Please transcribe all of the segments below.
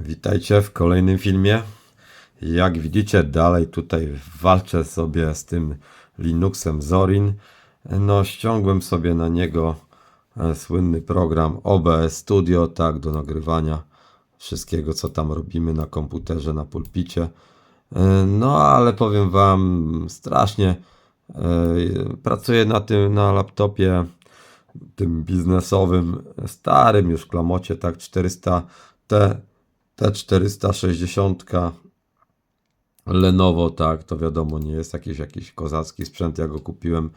Witajcie w kolejnym filmie. Jak widzicie, dalej tutaj walczę sobie z tym Linuxem Zorin. No, ściągłem sobie na niego e, słynny program OBS Studio, tak, do nagrywania wszystkiego, co tam robimy na komputerze, na pulpicie. E, No, ale powiem Wam, strasznie e, pracuję na tym, na laptopie tym biznesowym, starym już klamocie, tak, 400 T, T460 Lenovo, tak, to wiadomo, nie jest jakiś, jakiś kozacki sprzęt, ja go kupiłem,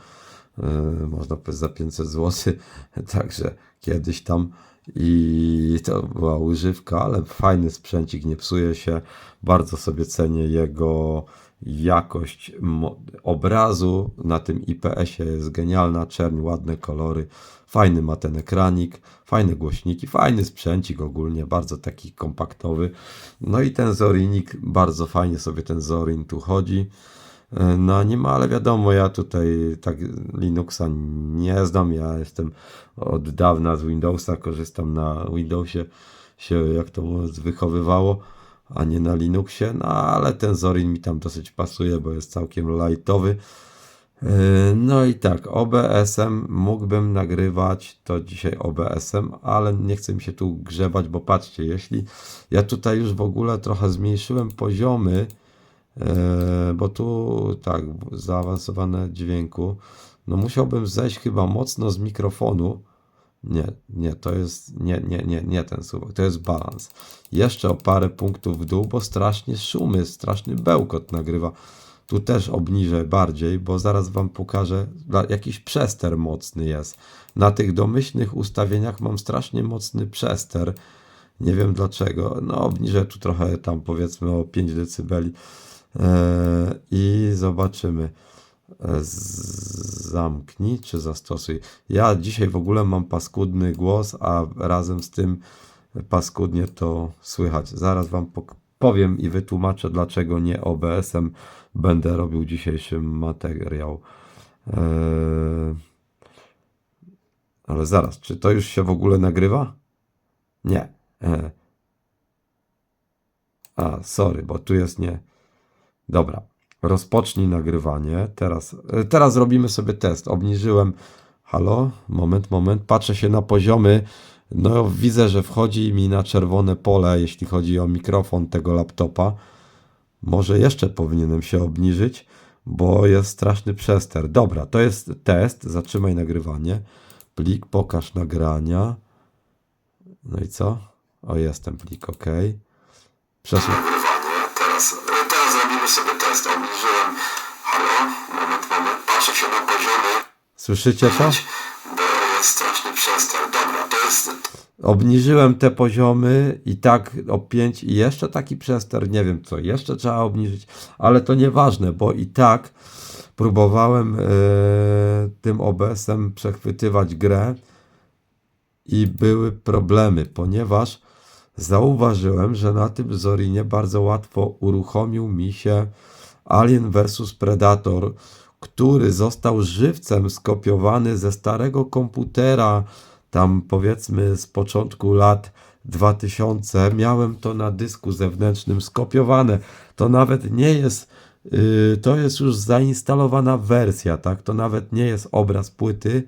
yy, można powiedzieć, za 500 zł, także kiedyś tam. I to była używka, ale fajny sprzęcik, nie psuje się, bardzo sobie cenię jego jakość obrazu na tym IPS-ie jest genialna, czerń, ładne kolory, fajny ma ten ekranik, fajne głośniki, fajny sprzęcik ogólnie, bardzo taki kompaktowy. No i ten Zorinik, bardzo fajnie sobie ten Zorin tu chodzi. No nie ma, ale wiadomo, ja tutaj tak Linuxa nie znam, ja jestem od dawna z Windowsa, korzystam na Windowsie, się jak to wychowywało, a nie na Linuxie, no ale ten Zorin mi tam dosyć pasuje, bo jest całkiem lightowy. Yy, No i tak, OBS-em mógłbym nagrywać to dzisiaj OBS-em, ale nie chcę mi się tu grzebać, bo patrzcie, jeśli ja tutaj już w ogóle trochę zmniejszyłem poziomy, yy, bo tu tak, zaawansowane dźwięku, no musiałbym zejść chyba mocno z mikrofonu. Nie, nie, to jest, nie, nie, nie, nie ten słówek, to jest balans. Jeszcze o parę punktów w dół, bo strasznie szumy, straszny bełkot nagrywa. Tu też obniżę bardziej, bo zaraz Wam pokażę, jakiś przester mocny jest. Na tych domyślnych ustawieniach mam strasznie mocny przester. Nie wiem dlaczego. No, obniżę tu trochę tam powiedzmy o 5 dB i zobaczymy. Zamknij czy zastosuj. Ja dzisiaj w ogóle mam paskudny głos, a razem z tym paskudnie to słychać. Zaraz Wam powiem i wytłumaczę, dlaczego nie OBS-em będę robił dzisiejszy materiał. Eee, Ale zaraz, czy to już się w ogóle nagrywa? Nie. E. A, sorry, bo tu jest nie. Dobra, rozpocznij nagrywanie. Teraz, e, teraz robimy sobie test. Obniżyłem. Halo, moment, moment. Patrzę się na poziomy. No, widzę, że wchodzi mi na czerwone pole, jeśli chodzi o mikrofon tego laptopa. Może jeszcze powinienem się obniżyć, bo jest straszny przester. Dobra, to jest test. Zatrzymaj nagrywanie. Plik, pokaż nagrania. No i co? O, jest ten plik, ok. Przesuń. Teraz, Słyszycie to? straszny przester. Dobra, to jest... Obniżyłem te poziomy i tak o 5 i jeszcze taki przester, nie wiem co jeszcze trzeba obniżyć, ale to nieważne, bo i tak próbowałem e, tym OBS-em przechwytywać grę i były problemy, ponieważ zauważyłem, że na tym Zorinie bardzo łatwo uruchomił mi się Alien vs Predator, który został żywcem skopiowany ze starego komputera, tam powiedzmy z początku lat 2000. Miałem to na dysku zewnętrznym skopiowane. To nawet nie jest, yy, to jest już zainstalowana wersja, tak? To nawet nie jest obraz płyty,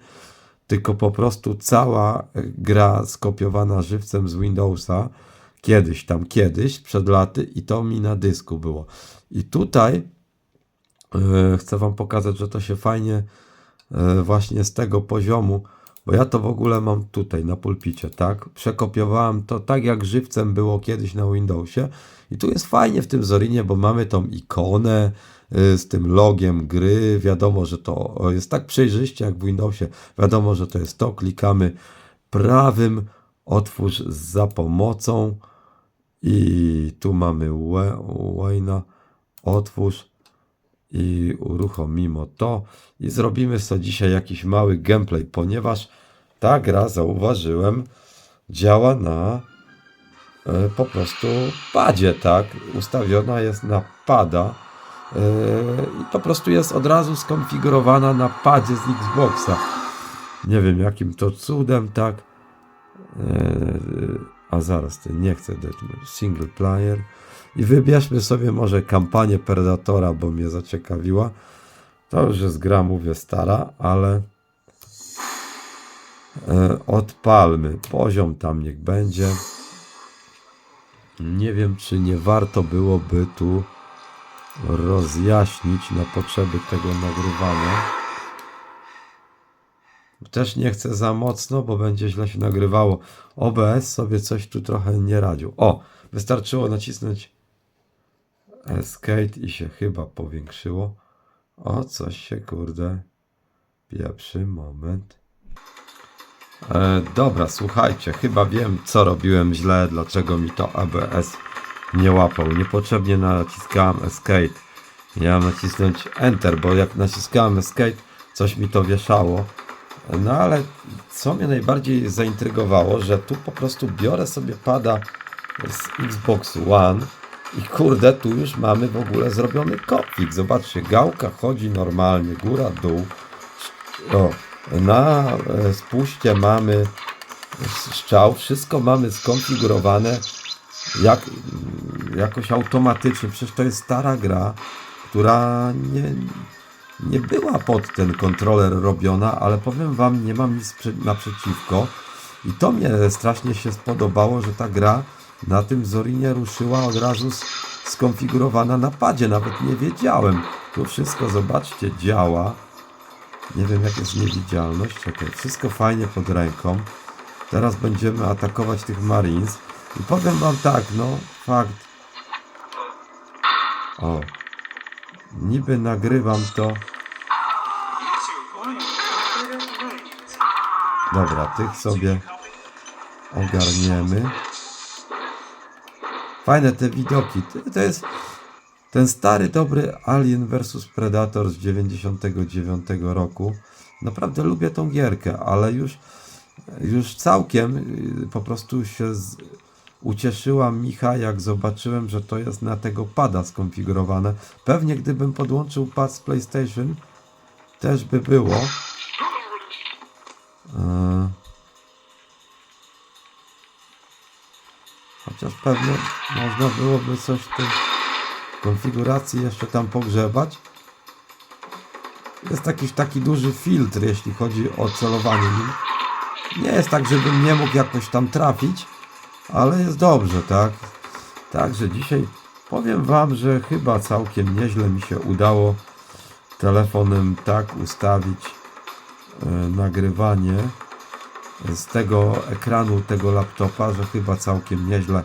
tylko po prostu cała gra skopiowana żywcem z Windowsa. Kiedyś, tam kiedyś, przed laty, i to mi na dysku było. I tutaj chcę Wam pokazać, że to się fajnie e, właśnie z tego poziomu, bo ja to w ogóle mam tutaj na pulpicie, tak? Przekopiowałem to tak jak żywcem było kiedyś na Windowsie. I tu jest fajnie w tym Zorinie, bo mamy tą ikonę y, z tym logiem gry, wiadomo, że to jest tak przejrzyście jak w Windowsie, wiadomo, że to jest to, klikamy prawym, otwórz za pomocą. I tu mamy Wa- Wayna, otwórz i uruchomimy to i zrobimy sobie dzisiaj jakiś mały gameplay, ponieważ ta gra, zauważyłem, działa na e, po prostu padzie, tak? Ustawiona jest na pada e, i po prostu jest od razu skonfigurowana na padzie z Xboxa. Nie wiem jakim to cudem, tak? E, A zaraz, nie chcę deathmatch. Single player. I wybierzmy sobie może kampanię Predatora, bo mnie zaciekawiła. To już jest gra, mówię, stara, ale e, odpalmy. Poziom tam niech będzie. Nie wiem, czy nie warto byłoby tu rozjaśnić na potrzeby tego nagrywania. Też nie chcę za mocno, bo będzie źle się nagrywało. OBS sobie coś tu trochę nie radził. O, wystarczyło nacisnąć Escape i się chyba powiększyło. O, coś się kurde pieprzy. Moment. E, dobra, słuchajcie, chyba wiem, co robiłem źle, dlaczego mi to ABS nie łapał. Niepotrzebnie naciskałem Escape. Miałem nacisnąć Enter, bo jak naciskałem Escape, coś mi to wieszało. No ale co mnie najbardziej zaintrygowało, że tu po prostu biorę sobie pada z Xbox One i kurde, tu już mamy w ogóle zrobiony konfig. Zobaczcie, gałka chodzi normalnie, góra, dół. O, na e, spuście mamy strzał, wszystko mamy skonfigurowane jak, jakoś automatycznie. Przecież to jest stara gra, która nie, nie była pod ten kontroler robiona, ale powiem Wam, nie mam nic prze- naprzeciwko. I to mnie strasznie się spodobało, że ta gra na tym Zorinie ruszyła od razu skonfigurowana na padzie. Nawet nie wiedziałem. Tu wszystko, zobaczcie, działa. Nie wiem, jak jest niewidzialność. Czekaj, wszystko fajnie pod ręką. Teraz będziemy atakować tych Marines. I powiem Wam tak, no, fakt. O. Niby nagrywam to. Dobra, tych sobie ogarniemy. Fajne te widoki. To- jest ten stary, dobry Alien vs Predator z 99 roku. Naprawdę lubię tą gierkę, ale już, już całkiem y, po prostu się z, ucieszyła Micha, jak zobaczyłem, że to jest na tego pada skonfigurowane. Pewnie gdybym podłączył pad z PlayStation, też by było. E, Chociaż pewnie można byłoby coś w tej konfiguracji jeszcze tam pogrzebać. Jest jakiś taki duży filtr, jeśli chodzi o celowanie nim. Nie jest tak, żebym nie mógł jakoś tam trafić, ale jest dobrze, tak? Także dzisiaj powiem Wam, że chyba całkiem nieźle mi się udało telefonem tak ustawić e, nagrywanie z tego ekranu tego laptopa, że chyba całkiem nieźle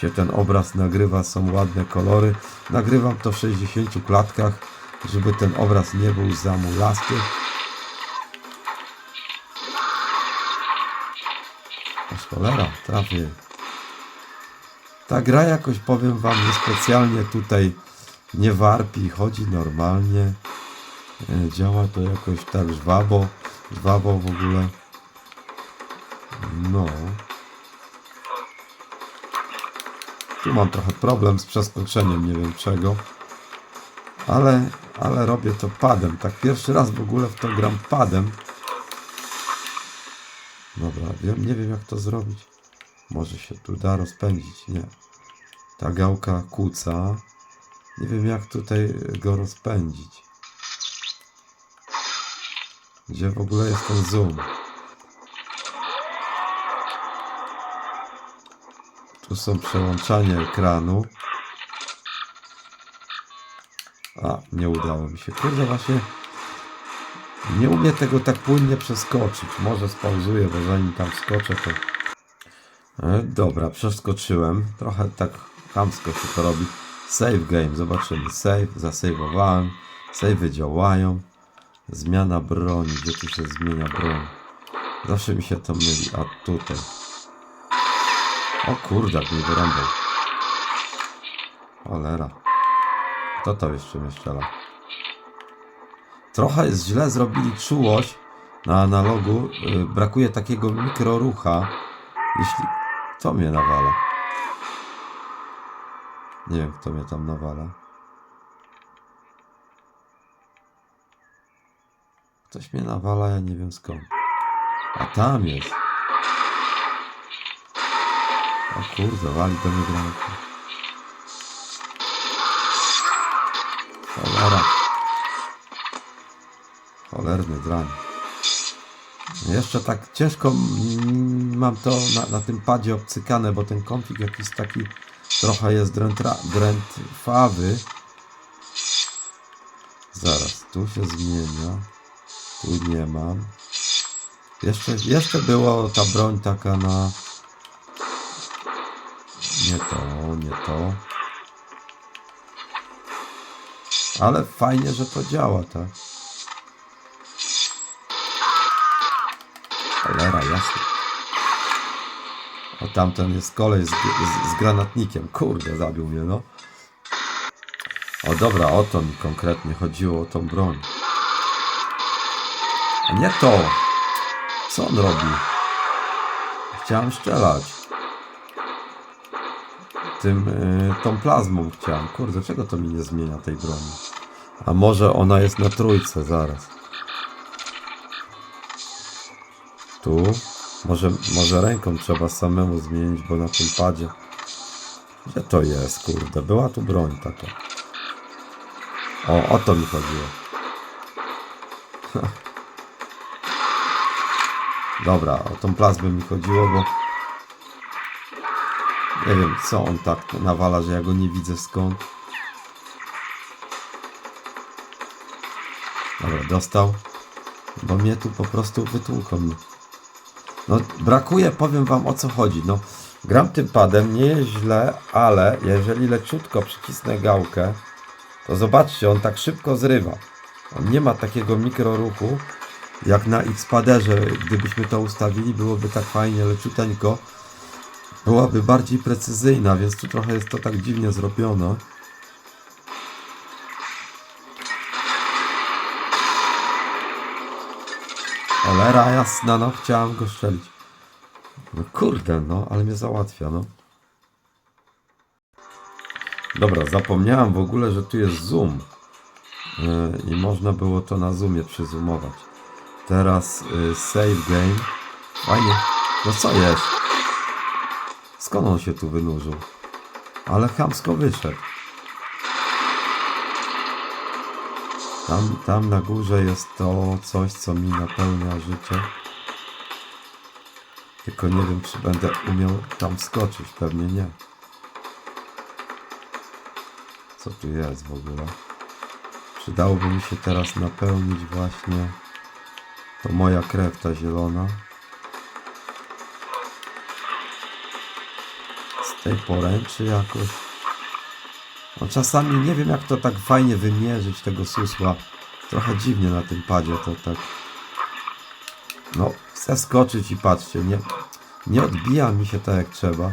się ten obraz nagrywa, są ładne kolory. Nagrywam to w 60 klatkach, żeby ten obraz nie był zamulasty. Aż cholera, trafię. Ta gra jakoś powiem wam niespecjalnie tutaj nie warpi, chodzi normalnie. E, Działa to jakoś tak żwawo, żwawo w ogóle. No. Tu mam trochę problem z przeskoczeniem, nie wiem czego. Ale, ale robię to padem. Tak pierwszy raz w ogóle w to gram padem. Dobra, wiem, nie wiem jak to zrobić. Może się tu da rozpędzić, nie. Ta gałka kłóca. Nie wiem jak tutaj go rozpędzić. Gdzie w ogóle jest ten zoom? Tu są przełączanie ekranu. A, nie udało mi się. Kurde, właśnie nie umiem tego tak płynnie przeskoczyć. Może spauzuję, bo zanim tam skoczę, to... E, dobra, przeskoczyłem. Trochę tak chamsko się to robi. Save game, zobaczymy. Save, zasejwowałem. Savey działają. Zmiana broni. Gdzie tu się zmienia broń? Zawsze mi się to myli. A tutaj. O kurde, mnie wyrąbał. Cholera. Kto to jeszcze mnie? Trochę jest źle zrobili czułość na analogu. Yy, brakuje takiego mikrorucha. Jeśli... Kto mnie nawala? Nie wiem, kto mnie tam nawala. Ktoś mnie nawala, ja nie wiem skąd. A tam jest. O kurde, wali do mnie granat. Cholera. Cholerny drań. Jeszcze tak ciężko mam to na, na tym padzie obcykane, bo ten konfig jakiś taki trochę jest drętra, drętwawy. Zaraz, tu się zmienia. Tu nie mam. Jeszcze, jeszcze było ta broń taka na... Nie to, nie to. Ale fajnie, że to działa, tak? Cholera, jasne. O tamten jest kolej z, z, z granatnikiem. Kurde, zabił mnie, no. O dobra, o to mi konkretnie chodziło, o tą broń. A nie to! Co on robi? Chciałem strzelać. Tym, y, tą plazmą chciałem. Kurde, czego to mi nie zmienia tej broni? A może ona jest na trójce, zaraz. Tu. Może, może ręką trzeba samemu zmienić, bo na tym padzie. Gdzie to jest, kurde? Była tu broń taka. O, o to mi chodziło. Dobra, o tą plazmę mi chodziło, bo nie wiem, co on tak nawala, że ja go nie widzę skąd. Dobra, dostał. Bo mnie tu po prostu wytłuką. No, brakuje, powiem wam o co chodzi. No, gram tym padem, nie jest źle, ale jeżeli leciutko przycisnę gałkę, to zobaczcie, on tak szybko zrywa. On nie ma takiego mikroruchu, jak na X-Paderze. Gdybyśmy to ustawili, byłoby tak fajnie, leciuteńko. Byłaby bardziej precyzyjna, więc tu trochę jest to tak dziwnie zrobione. Cholera jasna, no chciałem go strzelić. No kurde, no, ale mnie załatwia, no. Dobra, zapomniałem w ogóle, że tu jest zoom. Yy, I można było to na zoomie przyzoomować. Teraz yy, save game. Fajnie. No co jest? Skąd on się tu wynurzył? Ale chamsko wyszedł. Tam, tam na górze jest to coś, co mi napełnia życie. Tylko nie wiem, czy będę umiał tam skoczyć. Pewnie nie. Co tu jest w ogóle? Przydałoby mi się teraz napełnić właśnie to moja krew, ta zielona. Tej poręczy jakoś. No czasami nie wiem jak to tak fajnie wymierzyć tego susła. Trochę dziwnie na tym padzie to tak. No, chcę skoczyć i patrzcie, nie, nie odbija mi się tak jak trzeba.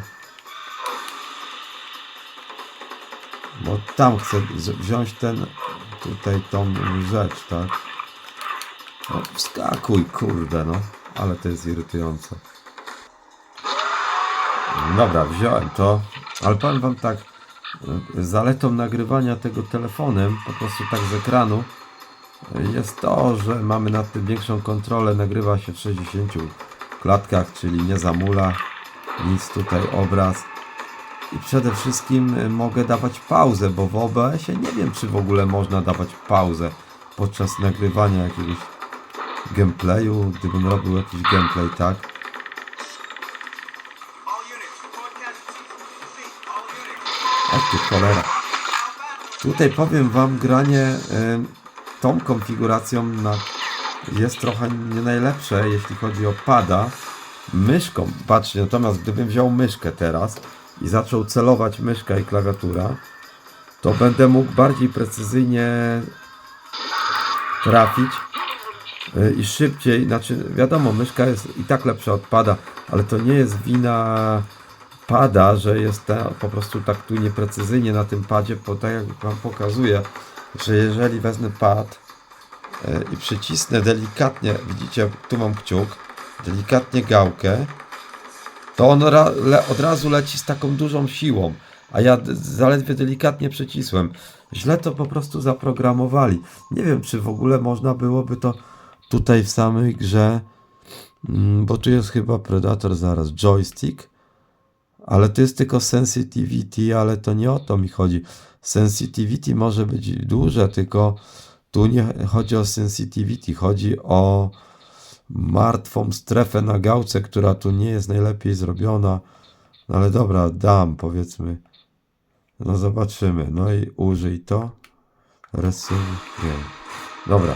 Bo tam chcę wziąć ten, tutaj tą rzecz, tak? No, wskakuj, kurde, no. Ale to jest irytujące. Dobra, wziąłem to, ale powiem wam tak, y, zaletą nagrywania tego telefonem, po prostu tak z ekranu, jest to, że mamy nad tym większą kontrolę, nagrywa się w 60 klatkach, czyli nie zamula, nic tutaj obraz. I przede wszystkim y, mogę dawać pauzę, bo w OBS-ie nie wiem, czy w ogóle można dawać pauzę podczas nagrywania jakiegoś gameplayu, gdybym robił jakiś gameplay, tak? Ty cholera. Tutaj powiem wam, granie y, tą konfiguracją na, jest trochę nie najlepsze, jeśli chodzi o pada. Myszką, patrzcie, natomiast gdybym wziął myszkę teraz i zaczął celować myszka i klawiatura, to będę mógł bardziej precyzyjnie trafić y, i szybciej, znaczy wiadomo, myszka jest i tak lepsza od pada, ale to nie jest wina pada, że jest ta, po prostu tak tu nieprecyzyjnie na tym padzie, bo tak jak wam pokazuję, że jeżeli wezmę pad y, i przycisnę delikatnie, widzicie, tu mam kciuk, delikatnie gałkę, to on ra, le, od razu leci z taką dużą siłą, a ja zaledwie delikatnie przycisłem. Źle to po prostu zaprogramowali. Nie wiem, czy w ogóle można byłoby to tutaj w samej grze, mm, bo tu jest chyba Predator zaraz, joystick, Ale to jest tylko sensitivity, ale to nie o to mi chodzi. Sensitivity może być duże, tylko tu nie chodzi o sensitivity, chodzi o martwą strefę na gałce, która tu nie jest najlepiej zrobiona. No ale dobra, dam powiedzmy. No zobaczymy. No i użyj to. Rysuj. Nie. Dobra.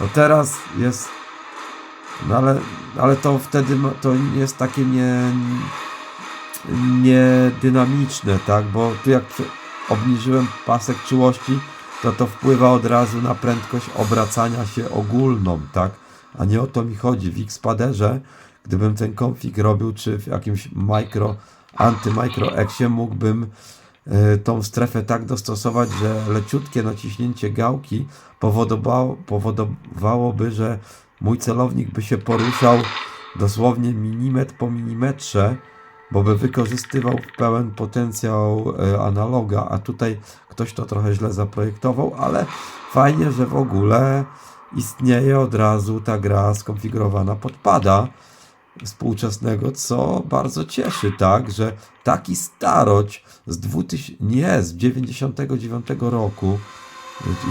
No teraz jest. No ale, ale to wtedy to jest takie nie, nie dynamiczne, tak? Bo tu jak obniżyłem pasek czułości, to to wpływa od razu na prędkość obracania się ogólną, tak? A nie o to mi chodzi. W Xpaderze, gdybym ten konfig robił, czy w jakimś micro, anty-micro Exie mógłbym y, tą strefę tak dostosować, że leciutkie naciśnięcie gałki powodowało, powodowałoby, że mój celownik by się poruszał dosłownie milimetr po milimetrze, bo by wykorzystywał pełen potencjał y, analoga, a tutaj ktoś to trochę źle zaprojektował, ale fajnie, że w ogóle istnieje od razu ta gra skonfigurowana pod pada współczesnego, co bardzo cieszy, tak, że taki staroć z 2000, nie, z 99 roku,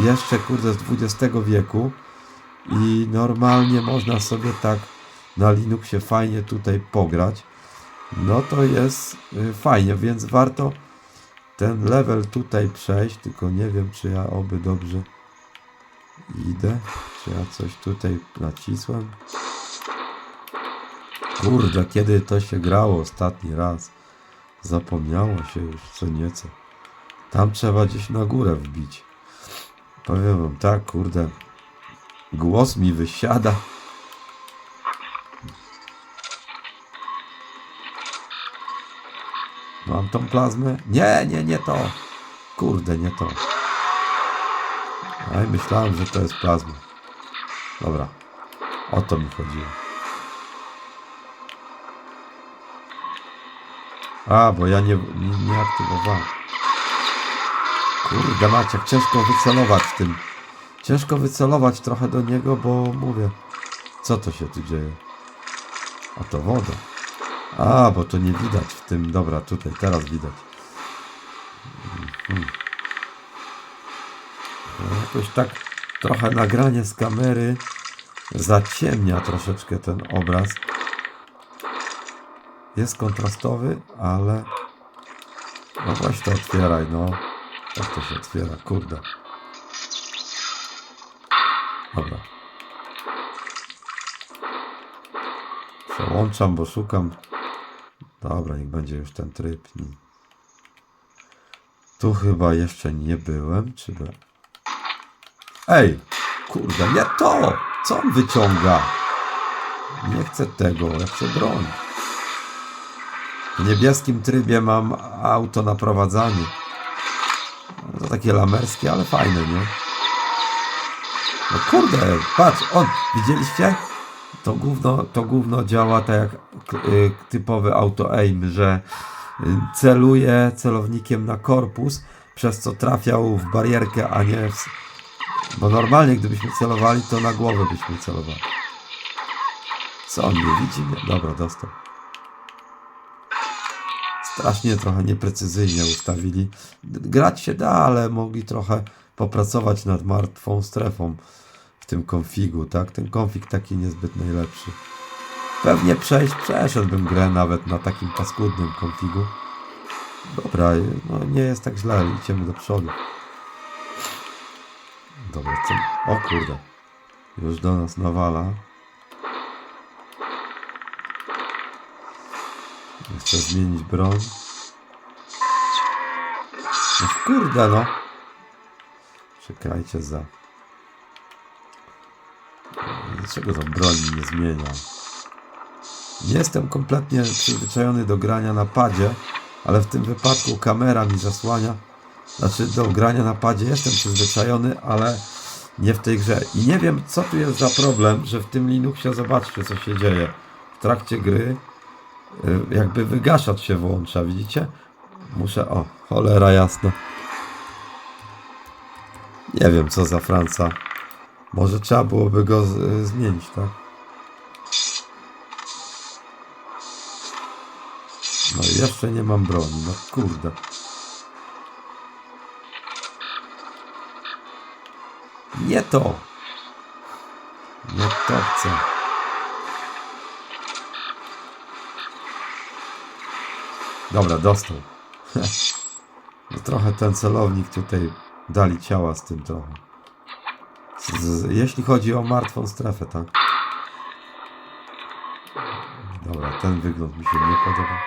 jeszcze kurde z XX wieku i normalnie można sobie tak na Linuxie fajnie tutaj pograć, no to jest y, fajnie, więc warto ten level tutaj przejść, tylko nie wiem, czy ja oby dobrze idę, czy ja coś tutaj nacisłem. Kurde, kiedy to się grało ostatni raz? Zapomniało się już co nieco. Tam trzeba gdzieś na górę wbić. Powiem wam tak, kurde. Głos mi wysiada. Mam tą plazmę? Nie, nie, nie to. Kurde, nie to. Aj, myślałem, że to jest plazma. Dobra. O to mi chodziło. A, bo ja nie, nie, nie aktywowałem. Kurde Maciek, ciężko wycelować w tym. Ciężko wycelować trochę do niego, bo mówię, co to się tu dzieje? A to woda. A, bo to nie widać w tym. Dobra, tutaj, teraz widać. Mhm. No, jakoś tak trochę nagranie z kamery zaciemnia troszeczkę ten obraz. Jest kontrastowy, ale... No weź to otwieraj, no. Jak to się otwiera, kurde. Dobra. Przełączam, bo szukam. Dobra, niech będzie już ten tryb. Tu chyba jeszcze nie byłem, czy byłem? Ej, kurde, nie to! Co on wyciąga? Nie chcę tego, ja chcę broń. W niebieskim trybie mam auto na prowadzanie. No to takie lamerskie, ale fajne, nie? No kurde, patrz, on, widzieliście? To gówno, to gówno działa tak jak y, typowy auto aim, że y, celuje celownikiem na korpus, przez co trafiał w barierkę, a nie w... Bo normalnie gdybyśmy celowali, to na głowę byśmy celowali. Co on nie widzi? mnie? Dobra, dostał. Strasznie trochę nieprecyzyjnie ustawili. Grać się da, ale mogli trochę popracować nad martwą strefą w tym konfigu, tak? Ten konfig taki niezbyt najlepszy. Pewnie przejść, przeszedłbym grę nawet na takim paskudnym konfigu. Dobra, no nie jest tak źle, idziemy do przodu. Dobra, co? O kurde. Już do nas nawala. Chcę zmienić broń. No kurde no. Czekajcie za. Dlaczego tą broń nie zmienia? Jestem kompletnie przyzwyczajony do grania na padzie, ale w tym wypadku kamera mi zasłania. Znaczy do grania na padzie jestem przyzwyczajony, ale nie w tej grze. I nie wiem co tu jest za problem, że w tym Linuxie zobaczcie co się dzieje. W trakcie gry y, jakby wygaszacz się włącza, widzicie? Muszę, o, cholera jasna. Nie wiem co za Franca. Może trzeba byłoby go y, zmienić, tak? No jeszcze nie mam broni, no kurde. Nie to! Nie to chcę. Dobra, dostał. No trochę ten celownik tutaj dali ciała z tym trochę. Z, z, jeśli chodzi o martwą strefę, tak? Dobra, ten wygląd mi się nie podoba.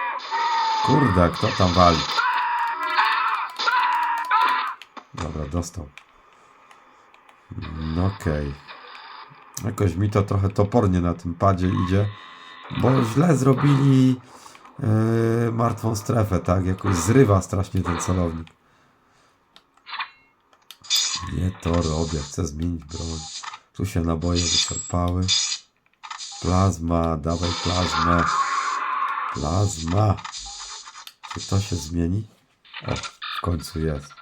Kurde, kto tam wali? Dobra, dostał. No okej. Jakoś mi to trochę topornie na tym padzie idzie, bo źle zrobili yy, martwą strefę, tak? Jakoś zrywa strasznie ten celownik. Nie to robię, chcę zmienić broń. Tu się naboje wyczerpały. Plazma, dawaj plazmę. Plazma. Czy to się zmieni? O, w końcu jest.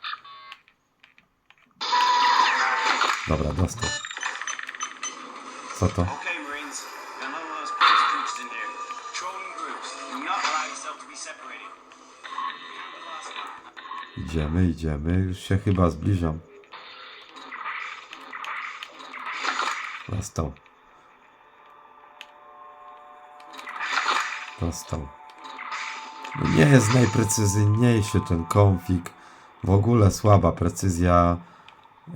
Dobra, dostał. Co to? Idziemy, idziemy. Już się chyba zbliżam. Dostał. Dostał. Nie jest najprecyzyjniejszy ten konfig. W ogóle słaba precyzja,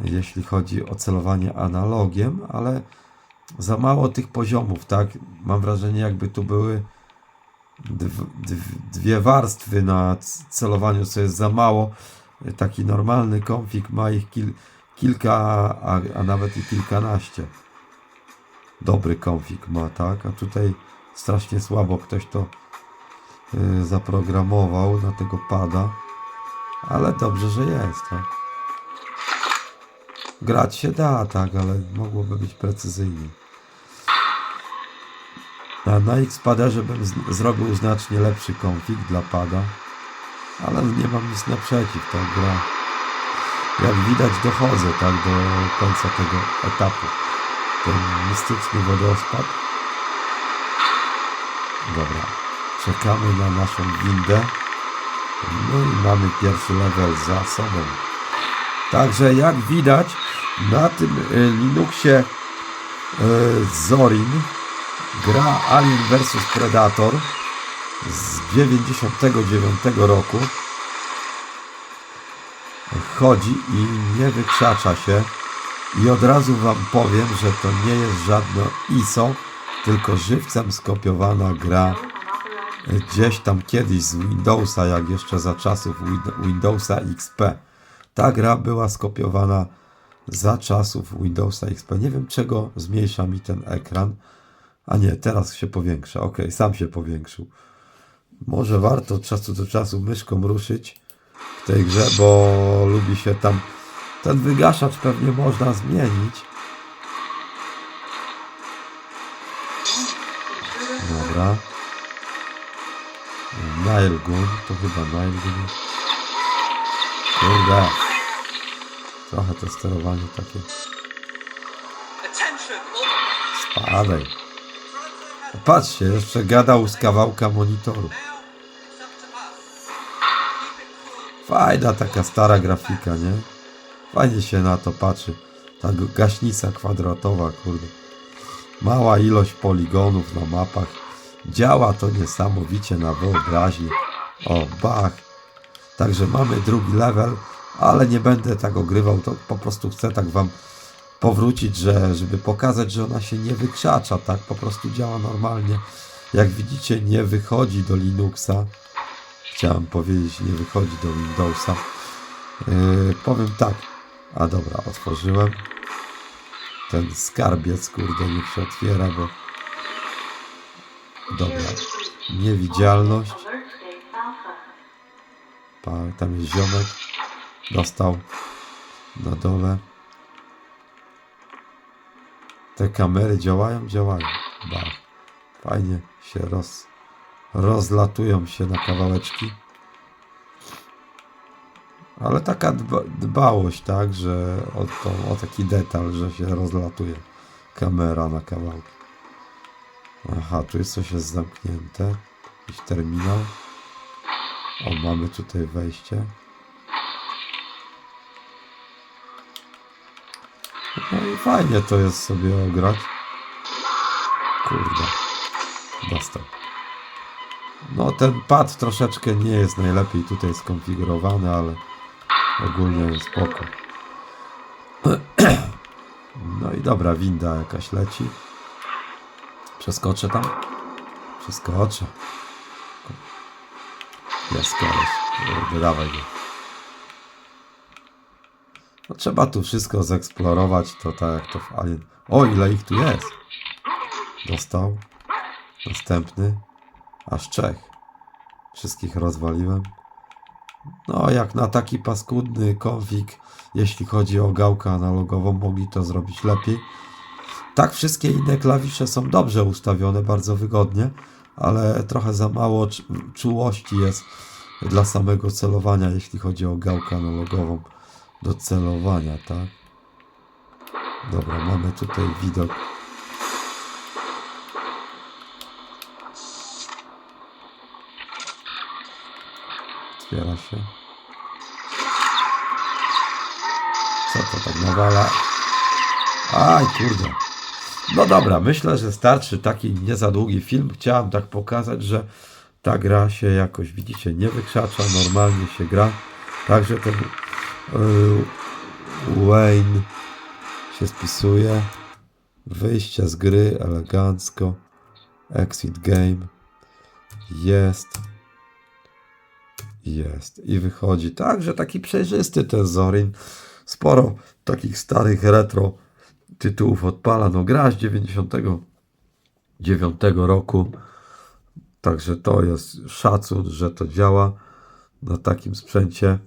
jeśli chodzi o celowanie analogiem, ale za mało tych poziomów, tak? Mam wrażenie, jakby tu były dw, dw, dwie warstwy na celowaniu, co jest za mało. Taki normalny konfig ma ich kil, kilka, a, a nawet i kilkanaście. Dobry konfig ma, tak? A tutaj strasznie słabo ktoś to zaprogramował na tego pada. Ale dobrze, że jest, tak? Grać się da, tak, ale mogłoby być precyzyjniej. A na X-Paderze bym zrobił znacznie lepszy konfig dla pada, ale nie mam nic naprzeciw, ta gra. Jak widać dochodzę tak do końca tego etapu. Ten mistyczny wodospad. Dobra, czekamy na naszą windę. No i mamy pierwszy level za sobą. Także jak widać na tym y, Linuxie y, Zorin gra Alien vs Predator z 99 roku chodzi i nie wykrzacza się i od razu wam powiem, że to nie jest żadne ISO tylko żywcem skopiowana gra gdzieś tam kiedyś z Windowsa, jak jeszcze za czasów Win- Windowsa XP. Ta gra była skopiowana za czasów Windowsa XP. Nie wiem czego zmniejsza mi ten ekran. A nie, teraz się powiększa. Ok, sam się powiększył. Może warto od czasu do czasu myszką ruszyć w tej grze, bo lubi się tam. Ten wygaszacz pewnie można zmienić. Dobra. Nailgun, to chyba Nailgun. Kurde. Trochę to sterowanie takie. Spadaj. Patrzcie, jeszcze gadał z kawałka monitoru. Fajna taka stara grafika, nie? Fajnie się na to patrzy. Ta gaśnica kwadratowa, kurde. Mała ilość poligonów na mapach. Działa to niesamowicie na wyobraźnię. O, bach. Także mamy drugi level, ale nie będę tak ogrywał, to po prostu chcę tak wam powrócić, że, żeby pokazać, że ona się nie wykrzacza, tak? Po prostu działa normalnie. Jak widzicie, nie wychodzi do Linuxa. Chciałem powiedzieć, nie wychodzi do Windowsa. Yy, powiem tak. A dobra, otworzyłem. Ten skarbiec, kurde, niech się otwiera, bo... Dobra. Niewidzialność. Tam jest ziomek. Dostał. Na dole. Te kamery działają? Działają. Fajnie się roz, rozlatują się na kawałeczki. Ale taka dba, dbałość, tak, że o, to, o taki detal, że się rozlatuje kamera na kawałki. Aha, tu jest coś jest zamknięte. Jakiś terminal. O, mamy tutaj wejście. No i fajnie to jest sobie ograć. Kurde. Dostał. No ten pad troszeczkę nie jest najlepiej tutaj skonfigurowany, ale ogólnie jest spoko. No i dobra, winda jakaś leci. Przeskoczę tam? Przeskoczę. Jest koleś. Kurde, go. No trzeba tu wszystko zeksplorować, to tak jak to w Alien. O, ile ich tu jest! Dostał. Następny. Aż trzech. Wszystkich rozwaliłem. No, jak na taki paskudny konfig, jeśli chodzi o gałkę analogową, mogli to zrobić lepiej. Tak, wszystkie inne klawisze są dobrze ustawione, bardzo wygodnie, ale trochę za mało cz- czułości jest dla samego celowania, jeśli chodzi o gałkę analogową do celowania, tak? Dobra, mamy tutaj widok. Otwiera się. Co to tak nawala? Aj, kurde. No dobra, myślę, że starczy taki nie za długi film. Chciałem tak pokazać, że ta gra się jakoś, widzicie, nie wykrzacza, normalnie się gra. Także ten Wayne się spisuje. Wyjście z gry elegancko. Exit game. Jest. Jest. I wychodzi. Także taki przejrzysty ten Zorin. Sporo takich starych retro tytułów odpala. No gra z 99 roku. Także to jest szacun, że to działa na takim sprzęcie.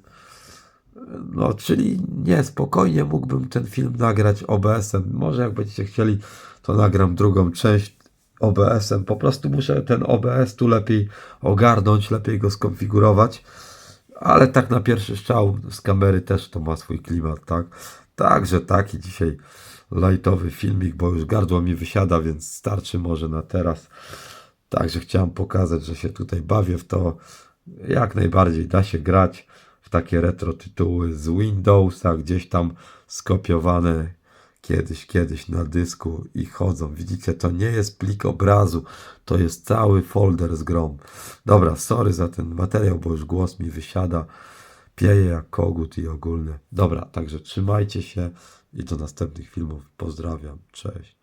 No, czyli nie, spokojnie mógłbym ten film nagrać OBS-em. Może jak będziecie chcieli, to nagram drugą część OBS-em. Po prostu muszę ten OBS tu lepiej ogarnąć, lepiej go skonfigurować. Ale tak na pierwszy strzał z kamery też to ma swój klimat, tak? Także taki dzisiaj lightowy filmik, bo już gardło mi wysiada, więc starczy może na teraz. Także chciałem pokazać, że się tutaj bawię w to. Jak najbardziej da się grać w takie retro tytuły z Windowsa, gdzieś tam skopiowane kiedyś, kiedyś na dysku i chodzą. Widzicie, to nie jest plik obrazu, to jest cały folder z grom. Dobra, sorry za ten materiał, bo już głos mi wysiada. Pieje jak kogut i ogólny. Dobra, także trzymajcie się i do następnych filmów. Pozdrawiam. Cześć.